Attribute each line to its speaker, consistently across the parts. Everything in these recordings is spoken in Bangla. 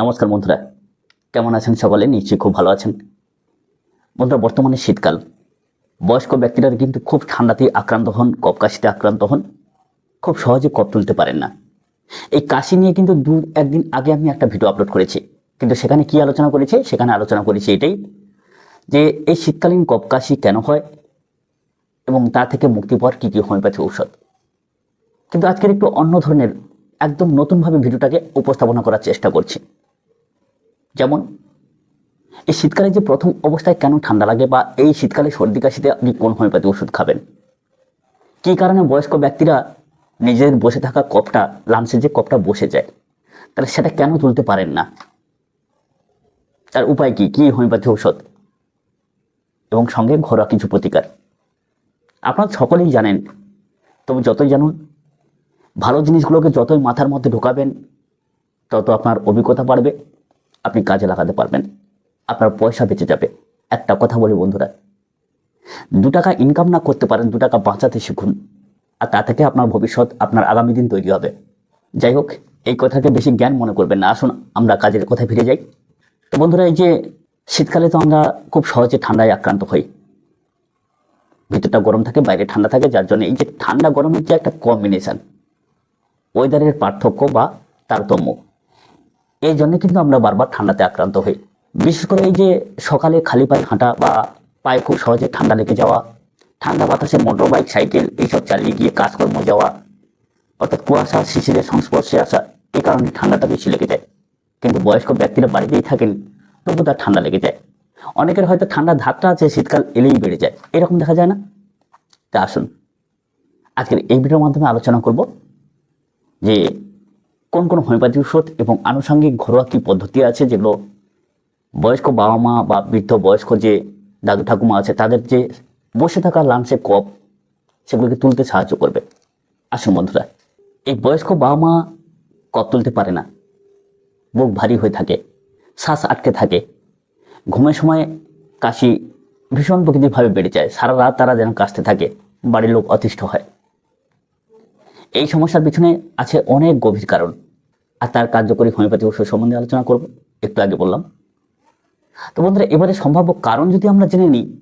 Speaker 1: নমস্কার বন্ধুরা। কেমন আছেন সকলে? নিশ্চয়ই খুব ভালো আছেন। বন্ধুরা, বর্তমানে শীতকাল। বয়স্ক ব্যক্তিরা কিন্তু খুব ঠান্ডাতে আক্রান্ত হন কপ কাশিতে আক্রান্ত হন। খুব সহজে কপ তুলতে পারেন না। এই কাশি নিয়ে কিন্তু দু একদিন আগে আমি একটা ভিডিও আপলোড করেছি। কিন্তু সেখানে কি আলোচনা করেছি? সেখানে আলোচনা করেছি এটাই যে এই শীতকালীন কপ কাশি কেন হয় এবং তা থেকে মুক্তি পাওয়ার কী কী হোমিওপ্যাথি ঔষধ? কিন্তু আজকের একটু অন্য ধরনের, একদম নতুনভাবে ভিডিওটাকে উপস্থাপনা করার চেষ্টা করছি। যেমন, এই শীতকালে যে প্রথম অবস্থায় কেন ঠান্ডা লাগে বা এই শীতকালে সর্দি কাশিতে আপনি কোন হোমিওপ্যাথি ওষুধ খাবেন? কী কারণে বয়স্ক ব্যক্তিরা নিজের বসে থাকা কপটা লাঞ্চে যে কপটা বসে যায়, তাহলে সেটা কেন তুলতে পারেন না? তার উপায় কি? কি হোমিওপ্যাথি ঔষধ? এবং সঙ্গে ঘরোয়া কিছু প্রতিকার। আপনারা সকলেই জানেন, তবে যতই জানুন, ভালো জিনিসগুলোকে যতই মাথার মধ্যে ঢোকাবেন, তত আপনার অভিজ্ঞতা বাড়বে। আপনি কাজে লাগাতে পারবেন। আপনার পয়সা বেঁচে যাবে। একটা কথা বলি বন্ধুরা। দু টাকা ইনকাম না করতে পারেন, দু টাকা বাঁচাতে শিখুন। আর তা থেকে আপনার ভবিষ্যৎ, আপনার আগামী দিন তৈরি হবে। যাই হোক, এই কথাকে বেশি জ্ঞান মনে করবেন না। আসুন, আমরা কাজের কথায় ফিরে যাই। তো বন্ধুরা, এই যে শীতকালে তো আমরা খুব সহজে ঠান্ডায় আক্রান্ত হই। ভিতরটা গরম থাকে, বাইরে ঠান্ডা থাকে, যার জন্য এই যে ঠান্ডা গরমের যে একটা কম্বিনেশন ওয়েদারের পার্থক্য বা তারতম্য। এই জন্য কিন্তু আমরা বারবার ঠান্ডাতে আক্রান্ত হই। বিশেষ করে এই যে সকালে খালি পায়ে হাঁটা বা পায়ে খুব সহজে ঠান্ডা লেগে যাওয়া, ঠান্ডা বাতাসে মোটর বাইক সাইকেল এইসব চালিয়ে গিয়ে কাজকর্ম যাওয়া, অর্থাৎ কুয়াশা, শিশিরের সংস্পর্শে আসা এই কারণে ঠান্ডাটা বেশি লেগে যায়। কিন্তু বয়স্ক ব্যক্তিরা বাড়িতেই থাকেন, তবু তার ঠান্ডা লেগে যায়। অনেকের হয়তো ঠান্ডা ধাপটা আছে, শীতকাল এলেই বেড়ে যায়। এরকম দেখা যায় না? তা আসুন, আজকের এই ভিডিওর মাধ্যমে আলোচনা করব যে কোন কোন হোমিওপ্যাথি ওষুধ এবং আনুষঙ্গিক ঘরোয়া কী পদ্ধতি আছে যেগুলো বয়স্ক বাবা মা বা বৃদ্ধ বয়স্ক যে দাদু ঠাকুমা আছে, তাদের যে বসে থাকা লাঞ্চে কপ সেগুলোকে তুলতে সাহায্য করবে। আসুন বন্ধুরা, এই বয়স্ক বাবা মা কপ তুলতে পারে না। বুক ভারী হয়ে থাকে, শ্বাস আটকে থাকে। ঘুমের সময় কাশি ভীষণ প্রকৃতিভাবে বেড়ে যায়। সারা রাত তারা যেন কাশতে থাকে। বাড়ির লোক অতিষ্ঠ হয়। এই সমস্যার পিছনে আছে অনেক গভীর কারণ। আর তার কার্যকরী হোমিওপ্যাথি ওষুধ সম্বন্ধে আলোচনা করব, একটু আগে বললাম। তো বন্ধুরা, এবারে সম্ভাব্য কারণ যদি আমরা জেনে নিই,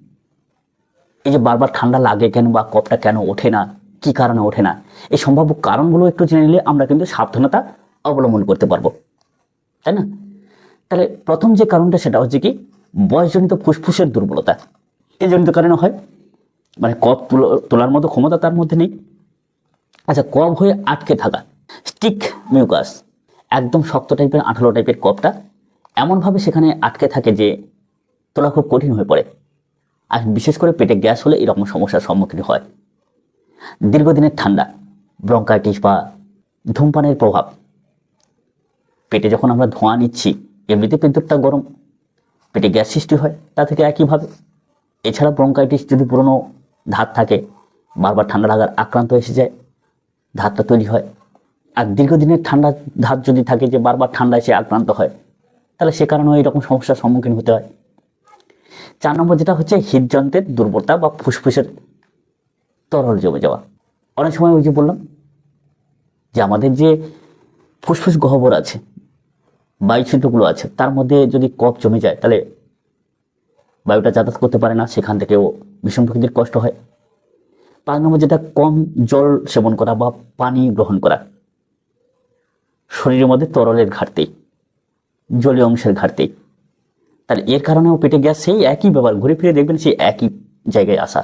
Speaker 1: এই যে বারবার ঠান্ডা লাগে কেন বা কপটা কেন ওঠে না, কি কারণে ওঠে না, এই সম্ভাব্য কারণগুলো একটু জেনে নিলে আমরা কিন্তু সাবধানতা অবলম্বন করতে পারব। তাই না? তাহলে প্রথম যে কারণটা সেটা হচ্ছে কি, বয়সজনিত ফুসফুসের দুর্বলতা। এই জনিত কারণে হয় মানে কপ তুলো- তোলার মতো ক্ষমতা তার মধ্যে নেই। আচ্ছা কপ হয়ে আটকে থাকা স্টিক মিউকাস একদম শক্ত টাইপের আঠালো টাইপের কপটা এমনভাবে সেখানে আটকে থাকে যে তোলা খুব কঠিন হয়ে পড়ে। আর বিশেষ করে পেটে গ্যাস হলে এরকম সমস্যার সম্মুখীন হয়। দীর্ঘদিনের ঠান্ডা, ব্রঙ্কাইটিস বা ধূমপানের প্রভাব। পেটে যখন আমরা ধোঁয়া নিচ্ছি, এমনিতে পেটটা গরম। পেটে গ্যাস সৃষ্টি হয়, তা থেকে একইভাবে। এছাড়া ব্রঙ্কাইটিস যদি পুরনো ধাত থাকে, বারবার ঠান্ডা লাগার আক্রান্ত এসে যায়। ধাতটা তৈরি হয়। আর দীর্ঘদিনের ঠান্ডা ধাত যদি থাকে যে বারবার ঠান্ডায় সে আক্রান্ত হয়, তাহলে সে কারণেও এইরকম সমস্যার সম্মুখীন হতে হয়। চার নম্বর যেটা হচ্ছে হৃদযন্ত্রের দুর্বলতা বা ফুসফুসের তরল জমে যাওয়া। অনেক সময় ওই যে বললাম যে আমাদের যে ফুসফুস গহ্বর আছে বায়ুছিদ্রগুলো আছে, তার মধ্যে যদি কফ জমে যায়, তাহলে বায়ুটা যাতায়াত করতে পারে না, সেখান থেকেও ভীষণ প্রকৃতির কষ্ট হয়। পাঁচ নম্বর যেটা কম জল সেবন করা বা পানি গ্রহণ করা। শরীরের মধ্যে তরলের ঘাটতি, জলীয় অংশের ঘাটতি। তাহলে এর কারণেও পেটে গ্যাস সেই একই ব্যাপার ঘুরে ফিরে দেখবেন সেই একই জায়গায় আসা।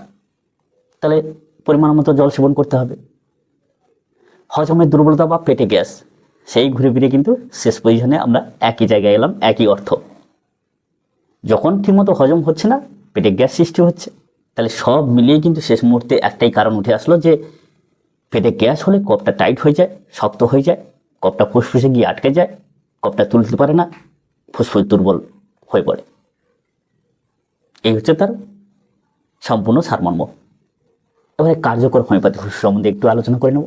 Speaker 1: তাহলে পরিমাণ মতো জল সেবন করতে হবে। হজমের দুর্বলতা বা পেটে গ্যাস, সেই ঘুরে ফিরে কিন্তু শেষ পজিশনে আমরা একই জায়গায় এলাম, একই অর্থ। যখন ঠিকমতো হজম হচ্ছে না, পেটে গ্যাস সৃষ্টি হচ্ছে। তাহলে সব মিলিয়ে কিন্তু শেষ মুহূর্তে একটাই কারণ উঠে আসলো যে পেটে গ্যাস হলে কপটা টাইট হয়ে যায়, শক্ত হয়ে যায়, কপটা ফুসফুসে গিয়ে আটকে যায়, কপটা তুলতে পারে না, ফুসফুস দুর্বল হয়ে পড়ে। এই হচ্ছে তার সম্পূর্ণ সারমর্ম। এবারে কার্যকর হোমিওপ্যাথি ওষুধ সম্বন্ধে একটু আলোচনা করে নেব।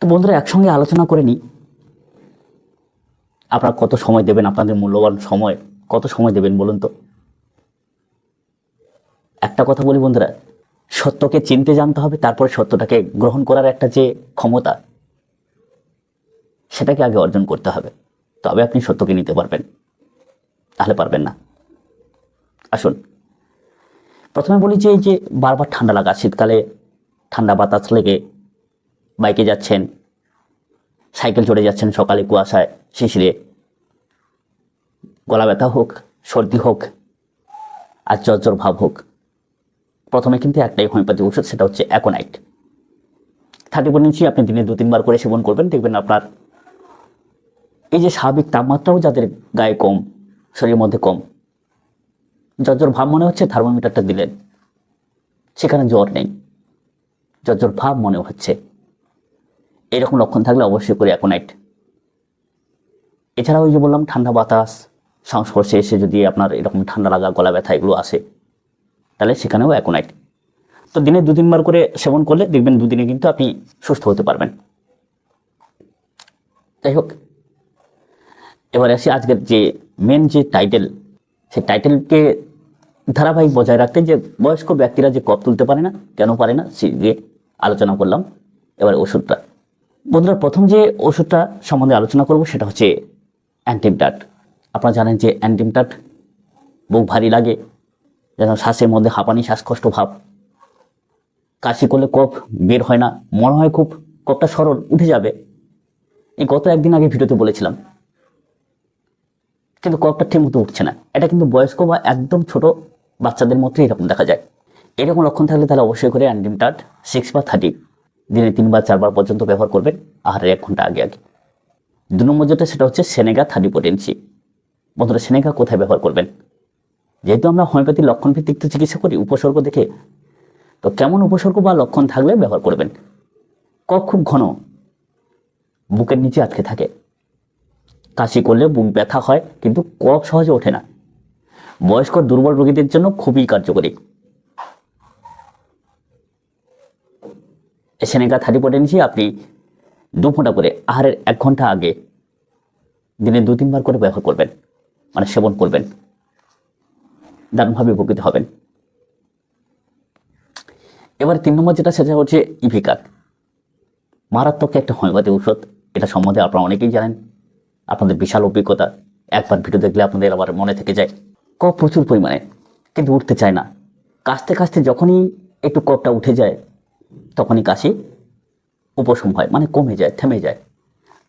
Speaker 1: তো বন্ধুরা, একসঙ্গে আলোচনা করে নিই। আপনারা কত সময় দেবেন? আপনাদের মূল্যবান সময় কত সময় দেবেন বলুন তো? একটা কথা বলি বন্ধুরা, সত্যকে চিনতে জানতে হবে, তারপরে সত্যটাকে গ্রহণ করার একটা যে ক্ষমতা, সেটাকে আগে অর্জন করতে হবে। তবে আপনি সত্যকে নিতে পারবেন, তাহলে পারবেন না। আসুন, প্রথমে বলি যে এই যে বারবার ঠান্ডা লাগা, শীতকালে ঠান্ডা বাতাস লেগে বাইকে যাচ্ছেন, সাইকেল চড়ে যাচ্ছেন সকালে কুয়াশায় শিশিরে, গলা ব্যথা হোক, সর্দি হোক, আর জ্বর ভাব হোক প্রথমে কিন্তু একটাই হোমিওপ্যাথি ওষুধ, সেটা হচ্ছে অ্যাকোনাইট থার্টি ইঞ্চি আপনি দিনে দু, তিনবার করে সেবন করবেন, দেখবেন আপনার এই যে স্বাভাবিক তাপমাত্রাও যাদের গায়ে কম, শরীরের মধ্যে কম জ্বর ভাব মনে হচ্ছে থার্মোমিটারটা দিলেন, সেখানে জ্বর নেই। জ্বর ভাব মনে হচ্ছে, এরকম লক্ষণ থাকলে অবশ্যই করে অ্যাকোনাইট এছাড়া ওই যে বললাম ঠান্ডা বাতাস, সংস্পর্শে এসে যদি আপনার এরকম ঠান্ডা লাগা, গলা ব্যথা, এগুলো আসে তাহলে সেখানেও অ্যাকোনাইট তো দিনে দু তিনবার করে সেবন করলে দেখবেন দুদিনে কিন্তু আপনি সুস্থ হতে পারবেন। যাই হোক, এবারে আসি আজকের যে মেন যে টাইটেল সেই টাইটেলকে ধারাবাহিক বজায় রাখতে যে বয়স্ক ব্যক্তিরা যে কপ তুলতে পারে না, কেন পারে না, সে দিয়ে আলোচনা করলাম। এবার ওষুধটা। বন্ধুরা, প্রথম যে ওষুধটা সম্বন্ধে আলোচনা করব সেটা হচ্ছে অ্যান্টিমটাট আপনারা জানেন যে অ্যান্টিমটাট বুক ভারী লাগে যেন শ্বাসের মধ্যে হাঁপানি, শ্বাসকষ্ট ভাব। কাশি করলে কফ বের হয় না, মনে হয় খুব কফটা সরল, উঠে যাবে। এই গত একদিন আগে ভিডিওতে বলেছিলাম। কিন্তু কফটা ঠিক মতো উঠছে না। এটা কিন্তু বয়স্ক বা একদম ছোট বাচ্চাদের মধ্যে এরকম দেখা যায়। এরকম লক্ষণ থাকলে তাহলে অবশ্যই করে অ্যান্ডিম অ্যান্টিমটাট সিক্স বা থার্টি দিনে তিনবার, চারবার পর্যন্ত ব্যবহার করবেন আহারের এক ঘণ্টা আগে আগে। দু নম্বর যেটা, সেটা হচ্ছে সেনেগা থার্টি পোটেন্সি বন্ধুরা, সেনেগা কোথায় ব্যবহার করবেন? যেহেতু আমরা হোমিওপ্যাথি লক্ষণ ভিত্তিক তো চিকিৎসা করি, উপসর্গ দেখে, তো কেমন উপসর্গ বা লক্ষণ থাকলে ব্যবহার করবেন? কফ খুব ঘন। বুকের নিচে আটকে থাকে। কাশি করলে বুক ব্যথা হয়, কিন্তু কফ সহজে ওঠে না। বয়স্ক দুর্বল রোগীদের জন্য খুবই কার্যকরী। সেনেকা থার্টি পোটেন্সি আপনি দু ফোঁটা করে আহারের এক ঘণ্টা আগে দিনে দু তিনবার করে ব্যবহার করবেন মানে সেবন করবেন। দারুণভাবে উপকৃত হবেন। এবার তিন নম্বর যেটা, সেটা হচ্ছে ইভিকার মারাত্মক একটা হোমিওপ্যাথি ঔষধ। এটা সম্বন্ধে আপনারা অনেকেই জানেন। আপনাদের বিশাল অভিজ্ঞতা। একবার ভিডিও দেখলে আপনাদের আবার মনে থেকে যায় কফ প্রচুর পরিমাণে, কিন্তু উঠতে চায় না। কাশতে কাশতে যখনই একটু কফটা উঠে যায়, তখনই কাশি উপশম হয় মানে কমে যায়, থেমে যায়।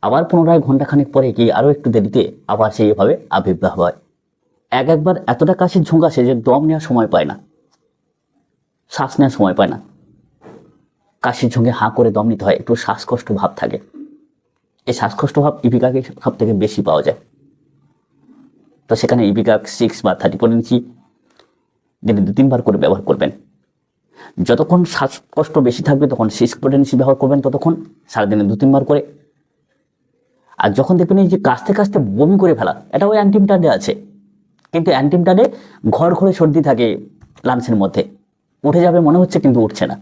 Speaker 1: আবার পুনরায় ঘন্টাখানেক পরে গিয়ে আরও একটু দেরিতে আবার সেইভাবে আবির্ভাব হয়। এক একবার এতটা কাশির ঝুঁক আসে যে দম নেওয়ার সময় পায় না। শ্বাস নেওয়ার সময় পায় না। কাশির ঝুঁকে হাঁ করে দম নিতে হয়, একটু শ্বাসকষ্ট ভাব থাকে। এই শ্বাসকষ্ট ভাব ইপিকাকে সব থেকে বেশি পাওয়া যায়। তো সেখানে ইপিকাক সিক্স বা থার্টি ফোর ইঞ্চি দিনে দু তিনবার করে ব্যবহার করবেন। যতক্ষণ শ্বাসকষ্ট বেশি থাকবে, তখন সিক্স পোটেন্সি ব্যবহার করবেন ততক্ষণ সারাদিনে দু তিনবার করে। আর যখন দেখবেন যে কাশতে কাশতে বমি করে ফেলা এটা ওই অ্যান্টিমটাডে আছে। কিন্তু অ্যান্টিমটাডে ঘর ঘরে সর্দি থাকে লাঞ্চের মধ্যে। উঠে যাবে মনে হচ্ছে কিন্তু উঠছে না।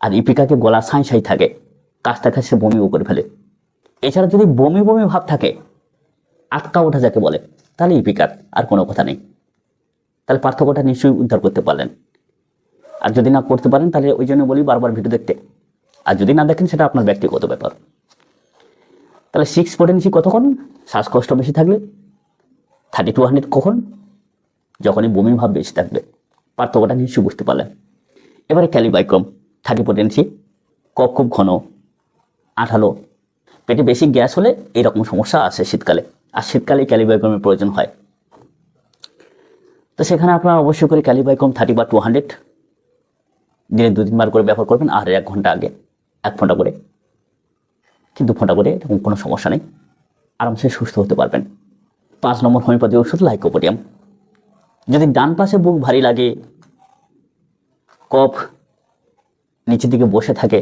Speaker 1: আর ইপিকাকে গলা সাঁই সাঁই থাকে কাশতে কাশতে বমিও করে ফেলে। এছাড়া যদি বমি বমি ভাব থাকে, আটকা ওঠা যাকে বলে, তাহলে ইপিকার আর কোনো কথা নেই। তাহলে পার্থক্যটা নিশ্চয়ই উদ্ধার করতে পারলেন। আর যদি না করতে পারেন, তাহলে ওই জন্য বলি বারবার ভিডিও দেখতে। আর যদি না দেখেন, সেটা আপনার ব্যক্তিগত ব্যাপার। তাহলে সিক্স পোটেন্সি কতক্ষণ? শ্বাসকষ্ট বেশি থাকলে? থার্টি টু হান্ড্রেড কখন? যখনই বমি ভাব বেশি থাকবে। পার্থক্যটা নিশ্চয়ই বুঝতে পারলেন। এবারে ক্যালিবাইক্রম থার্টি পোটেন্সি কপ খুব ঘন, আঠালো। পেটে বেশি গ্যাস হলে এরকম সমস্যা আসে শীতকালে। আর শীতকালে ক্যালিবাইক্রমের প্রয়োজন হয়। তো সেখানে আপনারা অবশ্যই করে ক্যালিবাইক্রম থার্টি বা টু হান্ড্রেড দিনে দু তিনবার করে ব্যবহার করবেন, আর এক ঘণ্টা আগে, এক ঘণ্টা করে। কিন্তু ফোঁটা করে এরকম কোনো সমস্যা নেই। আরামসে সুস্থ হতে পারবেন। পাঁচ নম্বর হোমিওপ্যাথি ওষুধ, লাইকোপোডিয়াম। যদি ডান পাশে বুক ভারী লাগে, কফ নিচের দিকে বসে থাকে,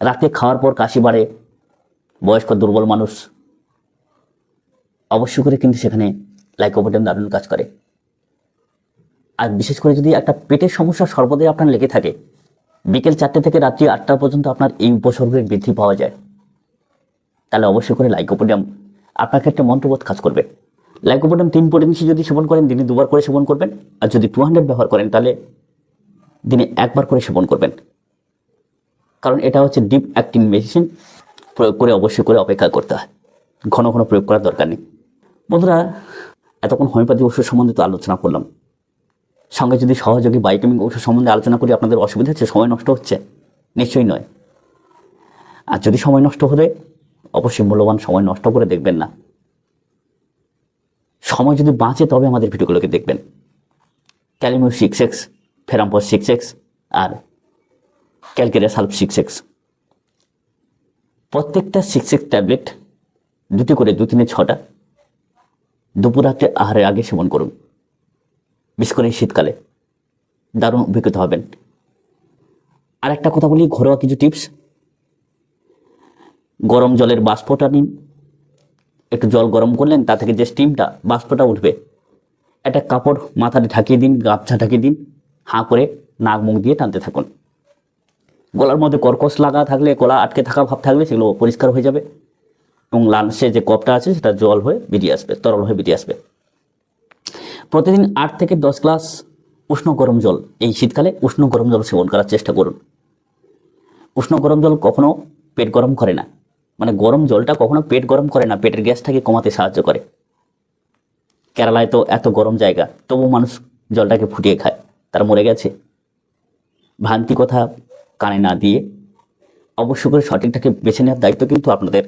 Speaker 1: রাতে খাওয়ার পর কাশি বাড়ে, বয়স্ক দুর্বল মানুষ, অবশ্যই করে কিন্তু সেখানে লাইকোপোডিয়াম দারুণ কাজ করে। আর বিশেষ করে যদি একটা পেটের সমস্যা সর্বদাই আপনার লেগে থাকে, বিকেল চারটে থেকে রাত্রি আটটা পর্যন্ত আপনার এই উপসর্গের বৃদ্ধি পাওয়া যায়। তাহলে অবশ্যই করে লাইকোপোডিয়াম আপনার ক্ষেত্রে মন্ত্রবোধ কাজ করবে। লাইকোপোডিয়াম তিন পরিমিশি যদি সেবন করেন, দিনে দুবার করে সেবন করবেন। আর যদি টু হান্ড্রেড ব্যবহার করেন, তাহলে দিনে একবার করে সেবন করবেন। কারণ এটা হচ্ছে ডিপ অ্যাক্টিং মেডিসিন প্রয়োগ করে অবশ্যই করে অপেক্ষা করতে হয়। ঘন ঘন প্রয়োগ করার দরকার নেই। বন্ধুরা, এতক্ষণ হোমিওপ্যাথি ওষুধ সম্বন্ধে তো আলোচনা করলাম। সঙ্গে যদি সহযোগী বায়োকেমিক ওষুধ সম্বন্ধে আলোচনা করি, আপনাদের অসুবিধা হচ্ছে, সময় নষ্ট হচ্ছে? নিশ্চয়ই নয়। আর যদি সময় নষ্ট হলে অবশ্যই মূল্যবান সময় নষ্ট করে দেখবেন না। সময় যদি বাঁচে তবে আমাদের ভিডিওগুলোকে দেখবেন। ক্যালিমিউ সিক্স এক্স ফেরাম্পস সিক্স এক্স আর ক্যালকেরিয়া সালফ সিক্স এক্স প্রত্যেকটা সিক্স এক্স ট্যাবলেট দুটি করে দু তিনে ছটা দুপুর রাত্রে আহারের আগে সেবন করুন। বিশেষ করে শীতকালে। দারুণ অভিজ্ঞতা হবেন। আর একটা কথা বলি, ঘরোয়া কিছু টিপস। গরম জলের বাষ্পটা নিন। একটু জল গরম করলেন, তা থেকে যে স্টিমটা বাষ্পটা উঠবে। একটা কাপড় মাথাটা ঢাকিয়ে দিন, গামছা ঢাকিয়ে দিন, হাঁ করে নাক মুখ দিয়ে টানতে থাকুন। গলার মধ্যে কর্কশ লাগা থাকলে, গলা আটকে থাকা ভাব থাকলে সেগুলো পরিষ্কার হয়ে যাবে এবং লাঞ্চে যে কপটা আছে সেটা জল হয়ে বেরিয়ে আসবে, তরল হয়ে বেরিয়ে আসবে। প্রতিদিন আট থেকে দশ গ্লাস উষ্ণ গরম জল, এই শীতকালে উষ্ণ গরম জল সেবন করার চেষ্টা করুন। উষ্ণ গরম জল কখনো পেট গরম করে না। মানে গরম জলটা কখনো পেট গরম করে না, পেটের গ্যাসটাকে কমাতে সাহায্য করে। কেরালায় তো এত গরম জায়গা, তবু মানুষ জলটাকে ফুটিয়ে খায়, তারা মরে গেছে। ভ্রান্তি কথা কানে না দিয়ে অবশ্য করে সঠিকটাকে বেছে নেওয়ার দায়িত্ব কিন্তু আপনাদের।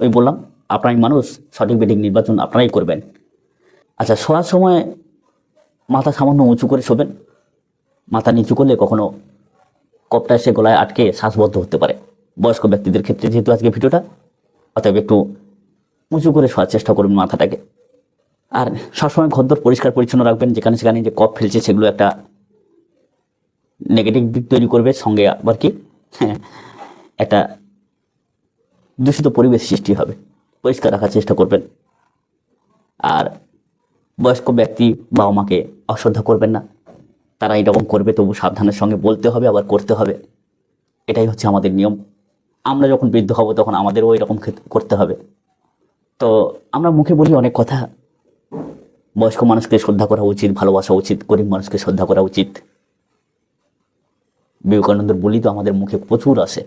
Speaker 1: ওই বললাম, আপনারই মানুষ, সঠিক বেডিং নির্বাচন আপনারাই করবেন। আচ্ছা শোয়ার সময় মাথা সামান্য উঁচু করে শোবেন। মাথা নিচু করলে কখনো কপটা এসে গলায় আটকে শ্বাসবদ্ধ হতে পারে। বয়স্ক ব্যক্তিদের ক্ষেত্রে যেহেতু আজকে ভিডিওটা, অতএব একটু উঁচু করে শোয়ার চেষ্টা করুন মাথাটাকে। আর সবসময় ঘরদোর পরিষ্কার পরিচ্ছন্ন রাখবেন, যেখানে সেখানে যে কপ ফেলছে সেগুলো একটা নেগেটিভ দিক তৈরি করবে, সঙ্গে আবার কি? হ্যাঁ একটা দূষিত পরিবেশ সৃষ্টি হবে। পরিষ্কার রাখার চেষ্টা করবেন। আর বয়স্ক ব্যক্তি বাবা মাকে অশ্রদ্ধা করবেন না। তারা এরকম করবে, তবু সাবধানের সঙ্গে বলতে হবে, আবার করতে হবে। এটাই হচ্ছে আমাদের নিয়ম। আমরা যখন বৃদ্ধ হব তখন আমাদেরও এরকম করতে হবে। তো আমরা মুখে বলি অনেক কথা। বয়স্ক মানুষকে শ্রদ্ধা করা উচিত, ভালোবাসা উচিত, গরিব মানুষকে শ্রদ্ধা করা উচিত। বিবেকানন্দের বলি তো আমাদের মুখে প্রচুর আসে।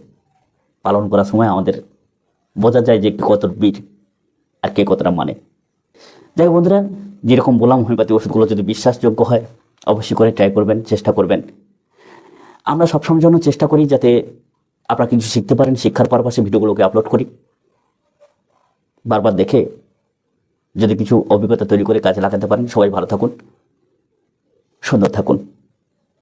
Speaker 1: পালন করার সময় আমাদের বোঝা যায় যে কে কত বীর আর কে কতটা মানে। যাই বন্ধুরা, যেরকম বললাম হোমিওপ্যাথি ওষুধগুলো যদি বিশ্বাসযোগ্য হয়, অবশ্যই করে ট্রাই করবেন, চেষ্টা করবেন। আমরা সবসময় জন্য চেষ্টা করি যাতে আপনারা কিছু শিখতে পারেন, শিক্ষার পারপাসে ভিডিওগুলোকে আপলোড করি। বারবার দেখে যদি কিছু অভিজ্ঞতা তৈরি করে কাজে লাগাতে পারেন, সবাই ভালো থাকুন, সুন্দর থাকুন।